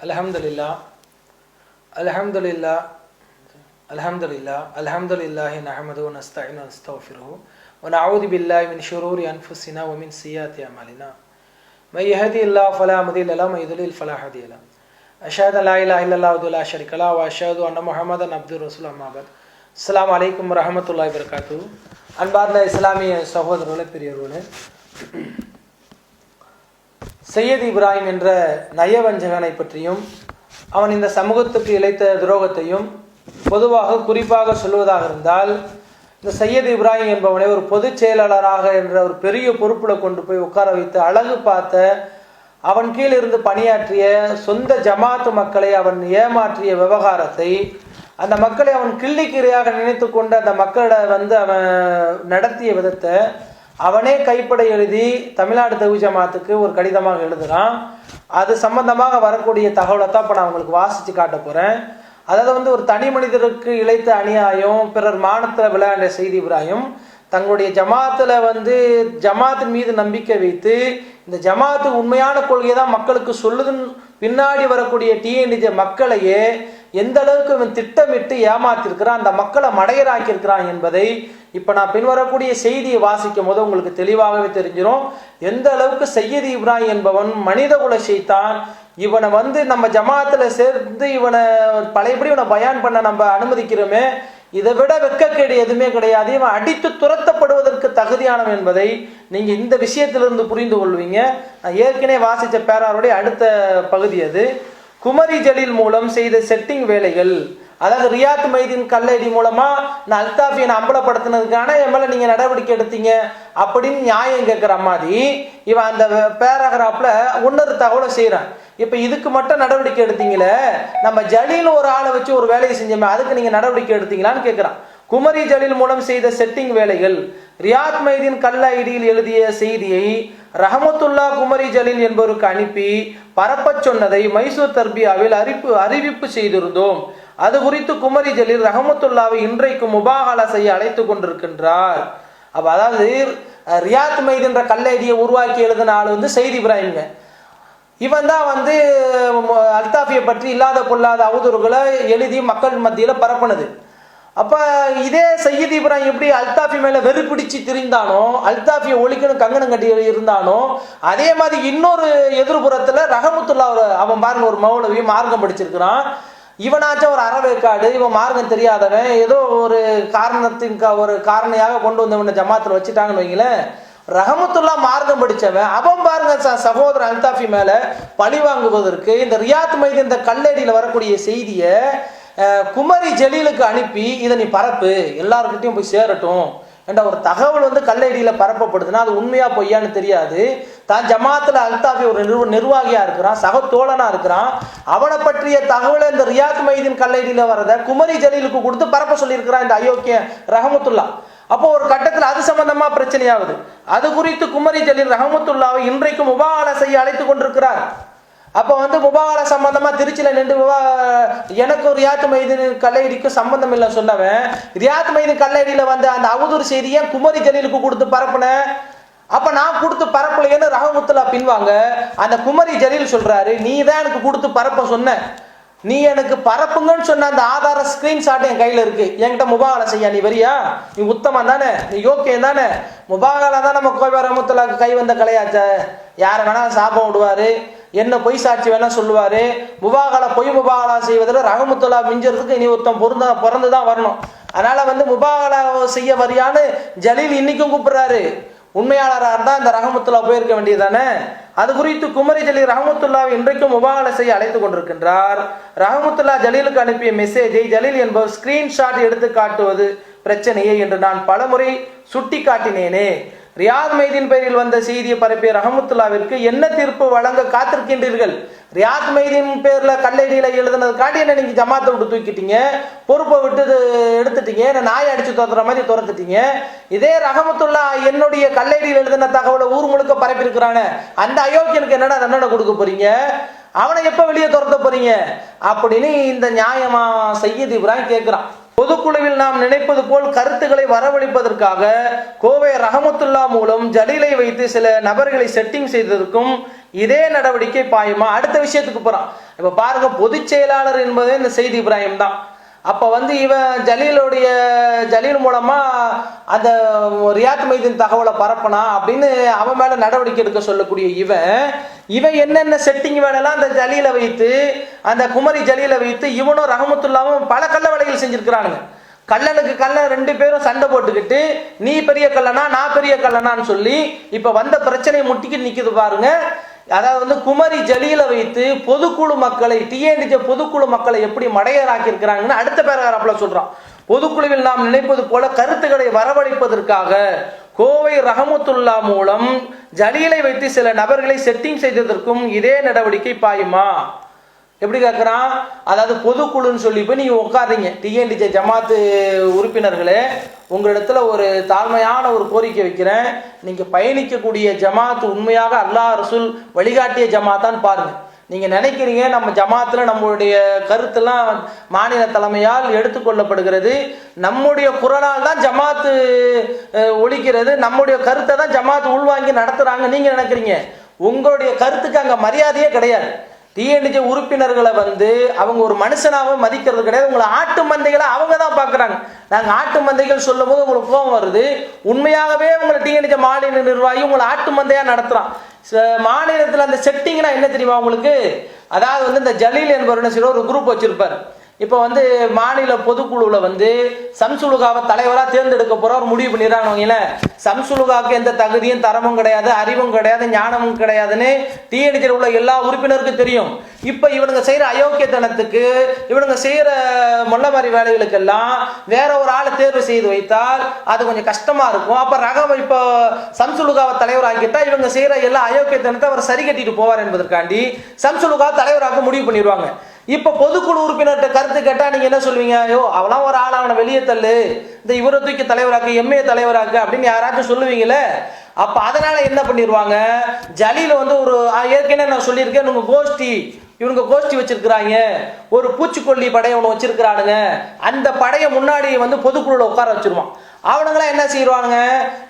الحمد لله الحمد لله الحمد لله الحمد لله نحمده ونستعينه ونستغفره ونعوذ بالله من شرور أنفسنا ومن سيئات أعمالنا من يهدي الله فلا مضل له ومن يضلل فلا هادي له أشهد أن لا إله إلا الله وحده لا شريك له وأشهد أن محمدا عبده ورسوله أما بعد السلام அஸ்லாம் வலைக்கம் வரமத்துல்லாய் வரகாத்து அன்பார்ந்த இஸ்லாமிய சகோதரர்களே பெரியவர்களே சையத் இப்ராஹிம் என்ற நயவஞ்சகனை பற்றியும் அவன் இந்த சமூகத்துக்கு இழைத்த துரோகத்தையும் பொதுவாக குறிப்பாக சொல்வதாக இருந்தால் இந்த சையத் இப்ராஹிம் என்பவனை ஒரு பொதுச் செயலாளராக என்ற ஒரு பெரிய பொறுப்பில் கொண்டு போய் உட்கார வைத்து அழகு பார்த்த அவன் கீழ் இருந்து பணியாற்றிய சொந்த ஜமாத்து மக்களை அவன் ஏமாற்றிய விவகாரத்தை அந்த மக்களை அவன் கிள்ளிக்கிரையாக நினைத்து கொண்டு அந்த மக்களை வந்து அவன் நடத்திய விதத்தை அவனே கைப்பட எழுதி தமிழ்நாடு தகு ஜமாத்துக்கு ஒரு கடிதமாக எழுதுகிறான் அது சம்பந்தமாக வரக்கூடிய தகவலை தான் இப்போ நான் உங்களுக்கு வாசித்து காட்ட போகிறேன் அதாவது வந்து ஒரு தனி மனிதருக்கு இழைத்த அநியாயம் பிறர் மானத்தில் விளையாண்ட செய்தி இப்ராஹிம். தங்களுடைய ஜமாத்தில் வந்து ஜமாத்தின் மீது நம்பிக்கை வைத்து இந்த ஜமாத்து உண்மையான கொள்கையை தான் மக்களுக்கு சொல்லுதுன்னு பின்னாடி வரக்கூடிய டிஎன்டிஜே மக்களையே எந்த அளவுக்கு இவன் திட்டமிட்டு ஏமாத்திருக்கிறான் அந்த மக்களை மடையராக்கியிருக்கிறான் என்பதை இப்போ நான் பின்வரக்கூடிய செய்தியை வாசிக்கும் போது உங்களுக்கு தெளிவாகவே தெரிஞ்சிடும் எந்த அளவுக்கு சையது இப்ராஹிம் என்பவன் மனித குல செய்தான் இவனை வந்து நம்ம ஜமாத்தில் சேர்ந்து இவனை பழையபடி இவனை பயான் பண்ண நம்ம அனுமதிக்கிறோமே இதை விட வெக்கக்கேடு எதுவுமே கிடையாது. இவன் அடித்து துரத்தப்படுவதற்கு தகுதியானவன் என்பதை நீங்கள் இந்த விஷயத்திலிருந்து புரிந்து கொள்வீங்க. நான் ஏற்கனவே வாசித்த பேராருடைய அடுத்த பகுதி அது. குமரி ஜலீல் மூலம் செய்த செட்டிங் வேலைகள். அதாவது ரியாத் மைதீன் கல்லடி மூலமா நான் அல்தாஃபியனை அம்பலப்படுத்தினதுக்கான என் மேல நீங்க நடவடிக்கை எடுத்தீங்க அப்படின்னு நியாயம் கேட்கிற மாதிரி இவன் அந்த பேராகிராஃப்ல இன்னொரு தகவலை செய்யறான் இப்ப இதுக்கு மட்டும் நடவடிக்கை எடுத்தீங்களே நம்ம ஜலீல் ஒரு ஆளை வச்சு ஒரு வேலையை செஞ்சோமே அதுக்கு நீங்க நடவடிக்கை எடுத்தீங்களான்னு கேட்கிறான் குமரி ஜலீல் மூலம் செய்த செட்டிங் வேலைகள். ரியாத் மைதீன் கல்ல ஐடியில் எழுதிய செய்தியை ரஹமத்துல்லா குமரி ஜலீல் என்பவருக்கு அனுப்பி பரப்பச் சொன்னதை மைசூர் தர்பியாவில் அறிப்பு அறிவிப்பு செய்திருந்தோம். அது குறித்து குமரி ஜலீல் ரஹமத்துல்லாவை இன்றைக்கு முபாகலா செய்ய அழைத்து கொண்டிருக்கின்றார். அப்ப அதாவது ரியாத் மைதுன்ற கல்லைடியை உருவாக்கி எழுதின ஆள் வந்து செய்தி இப்ராஹிம்ங்க. இவன் தான் வந்து அல்தாஃபியை பற்றி இல்லாத பொல்லாத அவதூறுகளை எழுதி மக்கள் மத்தியில் பரப்புனது. அப்போ இதே சையத் இப்ராஹிம் எப்படி அல்தாஃபி மேலே வெறுப்பிடிச்சு திரிந்தானோ அல்தாஃபியை ஒழிக்கணும் கங்கணம் கட்டி இருந்தானோ அதே மாதிரி இன்னொரு எதிர்புறத்தில் ரஹமத்துல்லா அவன் பாருங்க ஒரு மௌலவி மார்க்கம் படிச்சிருக்கிறான். இவனாச்சும் ஒரு அறவேக்காடு இவன் மார்க்கம் தெரியாதவன் ஏதோ ஒரு காரணத்தின் ஒரு காரணையாக கொண்டு வந்தவனை ஜமாத்தில் வச்சுட்டாங்கன்னு வைங்களேன். ரஹமத்துல்லா மார்க்கம் படித்தவன் அவன் பாருங்க சகோதரன் அல்தாஃபி மேலே பழி வாங்குவதற்கு இந்த ரியாத் மைது இந்த கல்லடியில் வரக்கூடிய செய்தியை குமரி ஜலீலுக்கு அனுப்பி இதை நீ பரப்பு எல்லாருக்கிட்டையும் போய் சேரட்டும் என்ற ஒரு தகவல் வந்து கல்லடியில் பரப்பப்படுதுன்னா அது உண்மையா பொய்யான்னு தெரியாது. தான் ஜமாத்தில் அல்தாஃபி ஒரு நிர்வ நிர்வாகியாக இருக்கிறான் சக தோழனாக இருக்கிறான். அவனை பற்றிய தகவலை இந்த ரியாத் மைதீன் கல்லடியில் வரத குமரி ஜலீலுக்கு கொடுத்து பரப்ப சொல்லியிருக்கிறான் இந்த அயோக்கிய ரஹமத்துல்லா. அப்போ ஒரு கட்டத்தில் அது சம்பந்தமா பிரச்சனையாகுது. அது குறித்து குமரி ஜலீல் ரஹமத்துல்லாவை இன்றைக்கும் முபாகலா செய்ய அழைத்து கொண்டிருக்கிறார். அப்போ வந்து முபாகலா சம்பந்தமா திருச்சியில் நின்று எனக்கு ரியாத் மைதின் கல்லடிக்கும் சம்பந்தம் இல்லை சொன்னவன் ரியாத் மைதின் கல்லடியில் வந்து அந்த அவதூறு செய்தியை குமரி ஜலீலுக்கு கொடுத்து பரப்புனேன் அப்ப நான் கொடுத்து பரப்பலையேன்னு ரஹமுத்துல்லா பின்வாங்க. அந்த குமரி ஜலீல் சொல்றாரு நீ தான் எனக்கு கொடுத்து பரப்ப சொன்ன. நீ எனக்கு பரப்புங்கன்னு சொன்ன அந்த ஆதார ஸ்கிரீன்ஷாட் என் கையில இருக்கு. என்கிட்ட முபாகலா செய்யா நீ வரியா? நீ உத்தமம் தானே? நீ யோக்கியம் தானே? முபாகலா தான் நம்ம கோவை ரஹமுத்துல்லாக்கு கை வந்த கலையாச்ச. யாரை வேணாலும் சாபம் விடுவாரு. என்ன பொய் சாட்சி வேணா சொல்லுவாரு. முபாகலா பொய் முபாகலா செய்வதில் ரஹமத்துல்லா மிஞ்சறதுக்கு இனி ஒருத்தன் பொருந்த பிறந்து தான் வரணும். அதனால வந்து முபாகலா செய்ய வரியான்னு ஜலீல் இன்னைக்கும் கூப்பிடுறாரு. உண்மையாளராக இருந்தால் இந்த ரஹமத்துல்லா போயிருக்க வேண்டியதானே அது குறித்து குமரி ஜலீல் ரஹமத்துல்லாவை இன்றைக்கும் முபாகலை செய்ய அழைத்து கொண்டிருக்கின்றார். ரஹமத்துல்லா ஜலீலுக்கு அனுப்பிய மெசேஜை ஜலீல் என்பவர் ஸ்கிரீன்ஷாட் எடுத்து காட்டுவது பிரச்சனையே என்று நான் பலமுறை சுட்டி காட்டினேனே ரியாத் மைதீன் பெயரில் வந்த செய்தியை பரப்பிய ரஹமத்துல்லாவிற்கு என்ன தீர்ப்பு வழங்க காத்திருக்கின்றீர்கள்? ரியாத் மைதீன் பேர்ல கல்லடியில எழுதுனது காட்டி என்ன நீங்க ஜமாத்தை விட்டு தூக்கிட்டீங்க? பொறுப்பை விட்டு எடுத்துட்டீங்க. என்ன நாய் அடிச்சு துரத்துற மாதிரி துரத்துட்டீங்க. இதே ரஹமத்துல்லா என்னுடைய கல்லடியில் எழுதின தகவலை ஊர் முழுக்க பரப்பியிருக்கிறானே. அந்த அயோக்கியனுக்கு என்னடா தண்டனை கொடுக்க போறீங்க? அவனை எப்ப வெளியே துரத்த போறீங்க? அப்படின்னு இந்த நியாயமா செய்யது இப்ராஹிம் கேட்கிறான் பொதுக்குழுவில் நாம் நினைப்பது போல் கருத்துக்களை வரவழைப்பதற்காக கோவை ரஹமத்துல்லா மூலம் ஜலீலை வைத்து சில நபர்களை செட்டிங் செய்ததற்கும் இதே நடவடிக்கை பாயுமா? அடுத்த விஷயத்துக்கு போறான். இப்ப பாருங்க பொதுச் செயலாளர் என்பதே இந்த செய்தி இப்ராஹிம் தான். அப்போ வந்து இவன் ஜலீலுடைய ஜலீல் மூலமா அந்த ரியாத் மைதீன் தகவலை பரப்பினா அப்படின்னு அவன் மேல நடவடிக்கை எடுக்க சொல்லக்கூடிய இவன் இவன் என்னென்ன செட்டிங் வேலைலாம் அந்த ஜலீலை வைத்து அந்த குமரி ஜலீலை வைத்து இவனும் ரஹமத்துல்லாவும் பல கள்ள வேலைகள் செஞ்சிருக்கிறானுங்க. கல்லனுக்கு கல்லன் ரெண்டு பேரும் சண்டை போட்டுக்கிட்டு நீ பெரிய கல்லனா நான் பெரிய கல்லனான்னு சொல்லி இப்ப வந்த பிரச்சனையை முட்டிக்கிட்டு நிக்குது பாருங்க. அதாவது வந்து குமரி ஜலியில வைத்து பொதுக்குழு மக்களை டிஎன்டிஜ பொதுக்குழு மக்களை எப்படி மடையராக்கியிருக்கிறாங்கன்னு அடுத்த பேராகிராஃப்ல சொல்றான். பொதுக்குழுவில் நாம் நினைப்பது போல கருத்துக்களை வரவழைப்பதற்காக கோவை ரஹமத்துல்லா மூலம் ஜலீலை வைத்து சில நபர்களை செட்டிங் செய்ததற்கும் இதே நடவடிக்கை பாயுமா? எப்படி கேட்குறான் அதாவது பொதுக்குழுன்னு சொல்லி போய் நீங்கள் உட்காருங்க டிஎன்டிஜே ஜமாத்து உறுப்பினர்களே உங்களிடத்துல ஒரு தாழ்மையான ஒரு கோரிக்கை வைக்கிறேன். நீங்கள் பயணிக்கக்கூடிய ஜமாத்து உண்மையாக அல்லாஹ் ரசூல் வழிகாட்டிய ஜமாத்தான்னு பாருங்கள் நீங்கள் நினைக்கிறீங்க நம்ம ஜமாத்துல நம்மளுடைய கருத்தெல்லாம் மாநில தலைமையால் எடுத்துக்கொள்ளப்படுகிறது நம்முடைய குரலால் தான் ஜமாத்து ஒழிக்கிறது. நம்முடைய கருத்தை தான் ஜமாத்து உள்வாங்கி நடத்துகிறாங்க நீங்கள் நினைக்கிறீங்க? உங்களுடைய கருத்துக்கு அங்கே மரியாதையே கிடையாது. டிஎன்டிஜே உறுப்பினர்களை வந்து அவங்க ஒரு மனுஷனாவே மதிக்கிறது கிடையாது. உங்களை ஆட்டு மந்தைகளை அவங்க தான் பார்க்குறாங்க. நாங்கள் ஆட்டு மந்தைகள் சொல்லும் போது உங்களுக்கு கோபம் வருது. உண்மையாகவே உங்களை டிஎன்டிஜே மாநில நிர்வாகி உங்களை ஆட்டு மந்தையா நடத்துறான். மாநிலத்தில் அந்த செட்டிங்னா என்ன தெரியுமா உங்களுக்கு? அதாவது வந்து இந்த ஜலீல் என்பவர் என்ன செய்வார், ஒரு குரூப் வச்சிருப்பார். இப்போ வந்து மாநில பொதுக்குழுவில் வந்து சம்சுலுகாவை தலைவராக தேர்ந்தெடுக்க போகிறவர் ஒரு முடிவு பண்ணிடுறாங்க சம்சுலுகாவுக்கு எந்த தகுதியும் தரமும் கிடையாது அறிவும் கிடையாது ஞானமும் கிடையாதுன்னு டிஎன்டிஜியில் உள்ள எல்லா உறுப்பினருக்கும் தெரியும். இப்போ இவனுங்க செய்கிற அயோக்கியத்தனத்துக்கு இவனுங்க செய்யற மாதிரி வேலைகளுக்கெல்லாம் வேற ஒரு ஆளை தேர்வு செய்து வைத்தால் அது கொஞ்சம் கஷ்டமாக இருக்கும். அப்போ ரகம் இப்போ சம்சுலுகாவை தலைவராக்கிட்டால் இவங்க செய்கிற எல்லா அயோக்கியத்தனத்தை அவர் சரி கட்டிட்டு போவார் என்பதற்காண்டி சம்சுலுகா தலைவராக முடிவு பண்ணிடுவாங்க. இப்போ பொதுக்குழு உறுப்பினர்கிட்ட கருத்து கேட்டால் நீங்கள் என்ன சொல்லுவீங்க? ஐயோ அவெல்லாம் ஒரு ஆள் அவனை வெளியே தள்ளு. இந்த இவரை தூக்கி தலைவராக்கு எம்ஏ தலைவராக்கு அப்படின்னு யாராச்சும் சொல்லுவீங்களே? அப்போ அதனால என்ன பண்ணிடுவாங்க ஜலியில் வந்து ஒரு ஏற்கனவே நான் சொல்லியிருக்கேன் உங்கள் கோஷ்டி. இவங்க கோஷ்டி வச்சிருக்கிறாங்க. ஒரு பூச்சிக்கொல்லி படையை ஒன்று வச்சிருக்கிறானுங்க. அந்த படையை முன்னாடி வந்து பொதுக்குழுல உட்கார வச்சிருவான். அவனுங்களாம் என்ன செய்வானுங்க?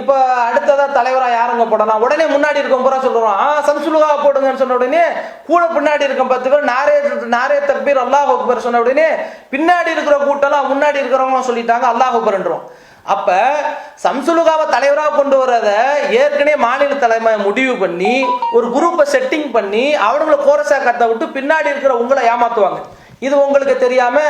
இப்போ அடுத்ததா தலைவராக யாருங்க போடலாம் உடனே முன்னாடி இருக்க பூரா சொல்லுவான் ஆ சம்சுலுகா போடுங்கன்னு சொன்ன உடனே கூட பின்னாடி இருக்க பத்து பேர் நாரே நாரே தக்பீர் அல்லாஹ் அக்பர் சொன்ன உடனே பின்னாடி இருக்கிற கூட்டம்லாம் முன்னாடி இருக்கிறவங்க சொல்லிட்டாங்க அல்லாஹ் அக்பர்ன்றோம். அப்ப சம்சுலுகாவை தலைவராக கொண்டு வரத ஏற்கனவே மாநில தலைமை முடிவு பண்ணி ஒரு குரூப்பை செட்டிங் பண்ணி அவனுங்களை கோரசா கத்த விட்டு பின்னாடி இருக்கிற உங்களை ஏமாத்துவாங்க. இது உங்களுக்கு தெரியாம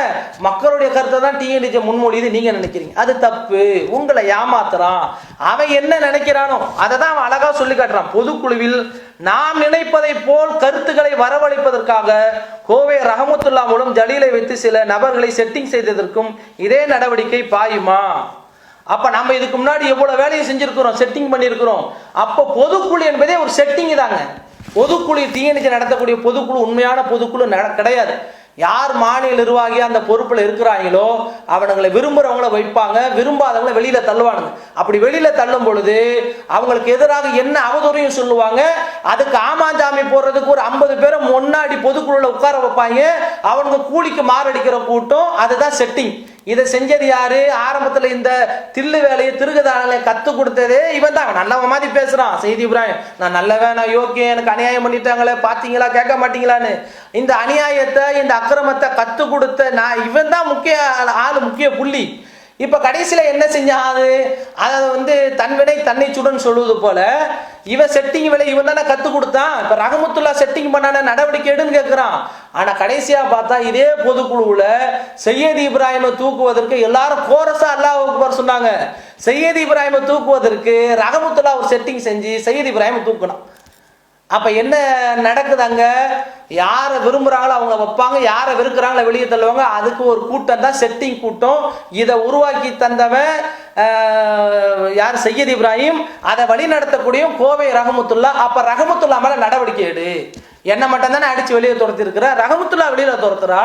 மக்களுடைய கருத்தை தான் டிஎன்டிஜே முன்மொழியுது நீங்க நினைக்கிறீங்க. அது தப்பு. உங்களை ஏமாத்துறான். அவன் என்ன நினைக்கிறானோ அதை தான் அவன் அழகா சொல்லி காட்டுறான். பொதுக்குழுவில் நாம் நினைப்பதை போல் கருத்துக்களை வரவழைப்பதற்காக கோவை ரஹமத்துல்லா மூலம் ஜலீலை வைத்து சில நபர்களை செட்டிங் செய்ததற்கும் இதே நடவடிக்கை பாயுமா? அப்ப நம்ம இதுக்கு முன்னாடி எவ்வளவு வேலையை செஞ்சிருக்கிறோம் செட்டிங் பண்ணியிருக்கிறோம். அப்ப பொதுக்குழு என்பதே ஒரு செட்டிங் தாங்க பொதுக்குழு தீயணைச்சு நடத்தக்கூடிய பொதுக்குழு உண்மையான பொதுக்குழு கிடையாது. யார் மாநில நிர்வாகி அந்த பொறுப்புல இருக்கிறாங்களோ அவனுங்களை விரும்புறவங்கள வைப்பாங்க விரும்பாதவங்கள வெளியில தள்ளுவானுங்க. அப்படி வெளியில தள்ளும் பொழுது அவங்களுக்கு எதிராக என்ன அவதூறையும் சொல்லுவாங்க அதுக்கு ஆமாஞ்சாமி போடுறதுக்கு ஒரு ஐம்பது பேரை முன்னாடி பொதுக்குழுல உட்கார வைப்பாங்க அவனுங்க கூலிக்கு மாரடிக்கிற கூட்டம் அதுதான் செட்டிங் இதை செஞ்சது யாரு? ஆரம்பத்துல இந்த தில்லு வேலையை திருகுதானலை கத்து கொடுத்ததே இவன் தான் நல்லவன் மாதிரி பேசுறான். செய்தி இப்ராஹிம் நான் நல்லவன் நான் யோக்கியம் எனக்கு அநியாயம் பண்ணிட்டாங்களே பாத்தீங்களா கேட்க மாட்டீங்களான்னு? இந்த அநியாயத்தை இந்த அக்கிரமத்தை கத்து கொடுத்த நான் இவன் தான் முக்கிய ஆள் முக்கிய புள்ளி. இப்ப கடைசியில என்ன செஞ்சான் அது அதை வந்து தன்வினை தன்னை சுடன் சொல்லுவது போல இவன் செட்டிங் வேலை இவன் தானே கத்து கொடுத்தான். இப்ப ரகமுத்துல்லா செட்டிங் பண்ணான நடவடிக்கை எடுன்னு கேட்கிறான் ஆனா கடைசியா பார்த்தா இதே பொதுக்குழுவுல சையத் இப்ராஹிமை தூக்குவதற்கு எல்லாரும் கோரஸா அல்லாஹ் சொன்னாங்க. சையத் இப்ராஹிமை தூக்குவதற்கு ரகமுத்துல்லா ஒரு செட்டிங் செஞ்சு சையத் இப்ராஹிம் தூக்கணும் அப்போ என்ன நடக்குது அங்கே? யாரை விரும்புகிறாங்களோ அவங்க வைப்பாங்க யாரை வெறுக்கிறாங்களோ வெளியே தள்ளுவாங்க அதுக்கு ஒரு கூட்டம் தான் செட்டிங் கூட்டம். இதை உருவாக்கி தந்தவன் யார்? சையத் இப்ராஹிம். அதை வழி நடத்தக்கூடிய கோவை ரஹமத்துல்லா. அப்போ ரஹமத்துல்லா மேலே நடவடிக்கை எடு. என்ன மட்டும் தானே அடிச்சு வெளியே துரத்திருக்கிற? ரகமத்துல்லா வெளியில துரத்துறா?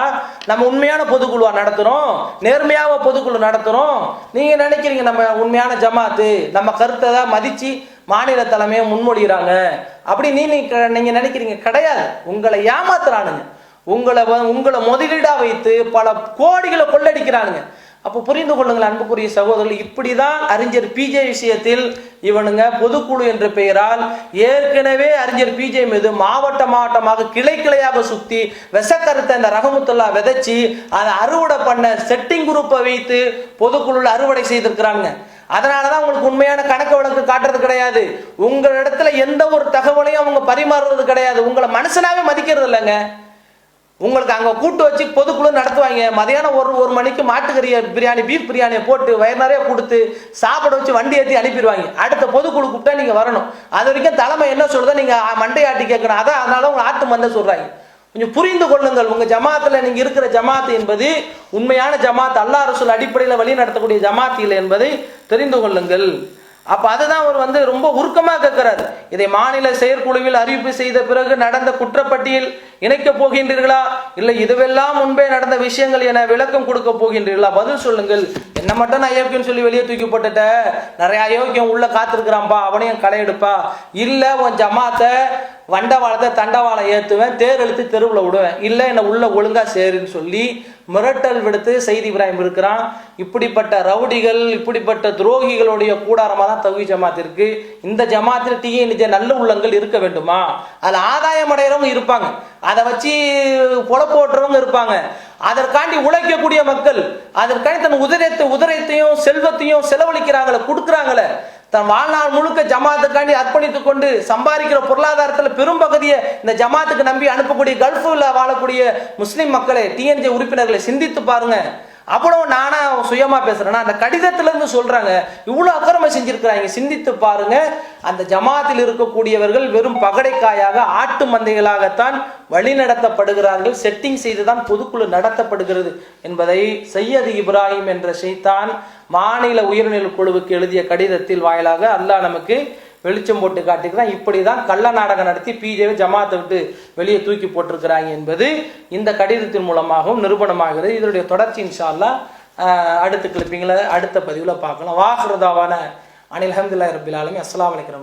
நம்ம உண்மையான பொதுக்குழுவா நடத்துறோம். நேர்மையாக பொதுக்குழு நடத்துறோம். நீங்க நினைக்கிறீங்க நம்ம உண்மையான ஜமாத்து நம்ம கருத்தை தான் மதிச்சு மாநில தலைமையை முன்மொழிகிறாங்க. அப்படி நீ நீங்கள் நினைக்கிறீங்க கிடையாது. உங்களை ஏமாத்துறானுங்க. உங்களை வ- உங்களை முதலீடாக வைத்து பல கோடிகளை கொள்ளடிக்கிறானுங்க. அப்போ புரிந்து கொள்ளுங்கள் அன்புக்குரிய சகோதரர்கள் இப்படிதான் அறிஞர் பிஜே விஷயத்தில் இவனுங்க பொதுக்குழு என்ற பெயரால் ஏற்கனவே அறிஞர் பிஜே மீது மாவட்ட மாவட்டமாக கிளை கிளையாக சுற்றி விஷக்கருத்தை இந்த ரகமுத்துல்லா விதைச்சி அதை அறுவடை பண்ண செட்டிங் குரூப்பை வைத்து பொதுக்குழுல அறுவடை செய்திருக்கிறாங்க அதனாலதான் உங்களுக்கு உண்மையான கணக்கு வழக்கு காட்டுறது கிடையாது. உங்களிடத்துல எந்த ஒரு தகவலையும் அவங்க பரிமாறுறது கிடையாது. உங்களை மனுஷனாவே மதிக்கிறது இல்லைங்க. உங்களுக்கு அங்கே கூட்டு வச்சு பொதுக்குழு நடத்துவாங்க. மதியானம் ஒரு ஒரு மணிக்கு மாட்டுக்கறிய பிரியாணி பீஃப் பிரியாணியை போட்டு வயிறு நிறைய கொடுத்து சாப்பிட வச்சு வண்டி ஏற்றி அனுப்பிடுவாங்க. அடுத்த பொதுக்குழு கூப்பிட்டா நீங்கள் வரணும். அது வரைக்கும் தலைமை என்ன சொல்றதோ நீங்கள் மண்டையாட்டி கேட்கணும். அதான் அதனால உங்களை ஆட்டு மந்த சொல்கிறாங்க கொஞ்சம் புரிந்து கொள்ளுங்கள். உங்கள் ஜமாத்தில் நீங்கள் இருக்கிற ஜமாத் என்பது உண்மையான ஜமாத் அல்லா ரசூல் அடிப்படையில் வழி நடத்தக்கூடிய ஜமாத் இல்லை என்பதை தெரிந்து கொள்ளுங்கள். அப்ப அதுதான் அவர் வந்து ரொம்ப உருக்கமாக கேட்கிறார் இதை மாநில செயற்குழுவில் அறிவிப்பு செய்த பிறகு நடந்த குற்றப்பட்டியல் இணைக்கப் போகின்றீர்களா? இல்லை இதுவெல்லாம் முன்பே நடந்த விஷயங்கள் என விளக்கம் கொடுக்க போகின்றீர்களா? பதில் சொல்லுங்கள். என்ன மட்டும் நான் அயோக்கியம் சொல்லி வெளியே தூக்கி போட்டுட்ட. நிறைய அயோக்கியம் உள்ள காத்திருக்கிறான்பா அவனையும் களை எடுப்பா. இல்ல உன் ஜமாத்தை வண்டவாளத்தை தண்டவாளம் ஏற்றுவேன் தேர் இழுத்து தெருவில் விடுவேன். இல்லை என்னை உள்ள ஒழுங்கா சேருன்னு சொல்லி மிரட்டல் விடுத்து செய்தி இப்ராஹிம் இருக்கிறான். இப்படிப்பட்ட ரவுடிகள் இப்படிப்பட்ட துரோகிகளுடைய கூடாரமாக தான் தகுதி ஜமாத் இருக்கு. இந்த ஜமாத்தில் டிஎன்ஜே நல்ல உள்ளங்கள் இருக்க வேண்டுமா? அதில் ஆதாயம் அடைகிறவங்க இருப்பாங்க. அதை வச்சு பொழப்பு இருப்பாங்க. அதற்காண்டி உழைக்கக்கூடிய மக்கள் அதற்காண்டி தன் உதிரத்தை உதிரத்தையும் செல்வத்தையும் செலவழிக்கிறாங்களே கொடுக்குறாங்களே தன் வாழ்நாள் முழுக்க ஜமாத்துக்காண்டி அர்ப்பணித்துக் கொண்டு சம்பாதிக்கிற பொருளாதாரத்தில் பெரும் பகுதியை இந்த ஜமாத்துக்கு நம்பி அனுப்பக்கூடிய கல்ஃபில் வாழக்கூடிய முஸ்லிம் மக்களை டிஎன்ஜே உறுப்பினர்களை சிந்தித்து பாருங்க. அப்புறம் நானா சுயமா பேசுறேன்னா அந்த கடிதத்துல இருந்து சொல்றாங்க இவ்வளவு அக்கிரமம் செஞ்சிருக்கிறாங்க சிந்தித்து பாருங்க. அந்த ஜமாத்தில் இருக்கக்கூடியவர்கள் வெறும் பகடைக்காயாக ஆட்டு மந்தைகளாகத்தான் வழி நடத்தப்படுகிறார்கள். செட்டிங் செய்துதான் பொதுக்குழு நடத்தப்படுகிறது என்பதை சையது இப்ராஹிம் என்ற செய்தான் மாநில உயர்நிலை குழுவுக்கு எழுதிய கடிதத்தில் வாயிலாக அல்லாஹ் நமக்கு வெளிச்சம் போட்டு காட்டிக்கிறான் இப்படி தான் கள்ள நாடகம் நடத்தி பிஜேவை ஜமாத்தை விட்டு வெளியே தூக்கி போட்டிருக்கிறாங்க என்பது இந்த கடிதத்தின் மூலமாகவும் நிரூபணமாகிறது. இதனுடைய தொடர்ச்சி இன்ஷால்லா அடுத்த கிளிப்பிங்களை அடுத்த பதிவில் பார்க்கலாம். வாக்குறதாவான அனில் அஹமதுல்லா ரபிலாலுமே அஸ்லாம் வலைக்கம்